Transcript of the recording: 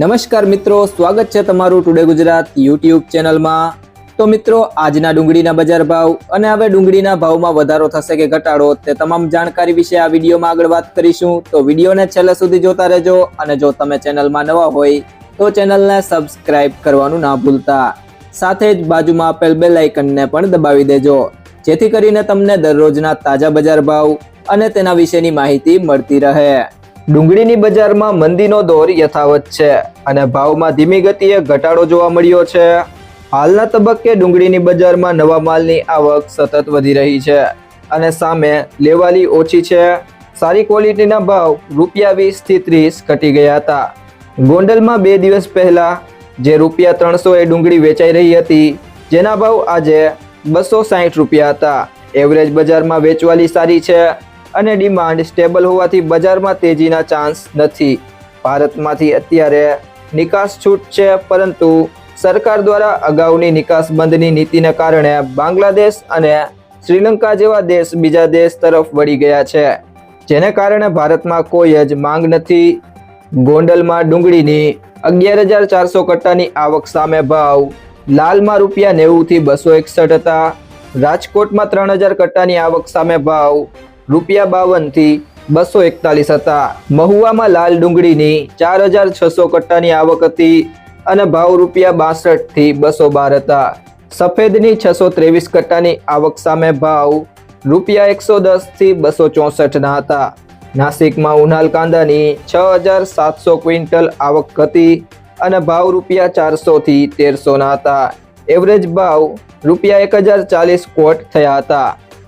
નમસ્કાર મિત્રો, સ્વાગત છે તમારું ટુડે ગુજરાત યુટ્યુબ ચેનલમાં. તો મિત્રો, આજના ડુંગળીના બજાર ભાવ અને હવે ડુંગળીના ભાવમાં વધારો થશે કે ઘટાડો તે તમામ જાણકારી વિશે આ વિડીયોમાં આગળ વાત કરીશું. તો વિડીયોને છેલ્લે સુધી જોતા રહેજો અને જો તમે ચેનલમાં નવા હોય, તો ચેનલને સબસ્ક્રાઇબ કરવાનું ના ભૂલતા. સાથે જ બાજુમાં આપેલ બેલ આઇકનને પણ દબાવી દેજો, જેથી કરીને તમને દરરોજના તાજા બજાર ભાવ અને તેના વિશેની માહિતી મળતી રહે. ડુંગળીની બજારમાં મંદીનો દોર યથાવત છે અને ભાવમાં ધીમી ગતિએ ઘટાડો જોવા મળ્યો છે. હાલના તબક્કે ડુંગળીની બજારમાં નવા માલની આવક સતત વધી રહી છે અને સામે લેવાલી ઓછી છે. સારી ક્વોલિટીના ભાવ રૂપિયા વીસથી ત્રીસ ઘટી ગયા હતા. ગોંડલમાં બે દિવસ પહેલા જે રૂપિયા ત્રણસો એ ડુંગળી વેચાઈ રહી હતી, જેના ભાવ આજે બસો સાહીઠ રૂપિયા હતા. એવરેજ બજારમાં વેચવાલી સારી છે અને ડિમાન્ડ સ્ટેબલ હોવાથી બજારમાં તેજીના ચાન્સ નથી. ભારતમાંથી અત્યારે નિકાસ છૂટ છે પરંતુ સરકાર દ્વારા અગાઉની નિકાસ બંધની નીતિને કારણે બાંગ્લાદેશ અને શ્રીલંકા જેવા દેશ બીજા દેશ તરફ વળી ગયા છે. જેને કારણે ભારતમાં કોઈ જ માંગ નથી. ગોંડલમાં ડુંગળીની અગિયાર હજાર ચારસો કટ્ટાની આવક સામે ભાવ. લાલમાં રૂપિયા નેવુંથી બસો એકસઠ હતા. રાજકોટમાં ત્રણ હજાર કટ્ટાની આવક સામે ભાવ. રૂપિયા બાવનથી બસો એકતાલીસ હતા. મહુવામાં લાલ ડુંગળીની ચાર હજાર છસો કટ્ટાની આવક હતી અને ભાવ રૂપિયા બાસઠથી બસો બાર હતા. સફેદની છસો ત્રેવીસ કટ્ટાની આવક સામે ભાવ રૂપિયા એકસો દસથી બસો ચોસઠના હતા. નાસિકમાં ઉનાલ કાંદાની છ હજાર સાતસો ક્વિન્ટલ આવક હતી અને ભાવ રૂપિયા ચારસોથી તેરસોના હતા. એવરેજ ભાવ રૂપિયા એક હજાર ચાલીસ કોટ થયા હતા.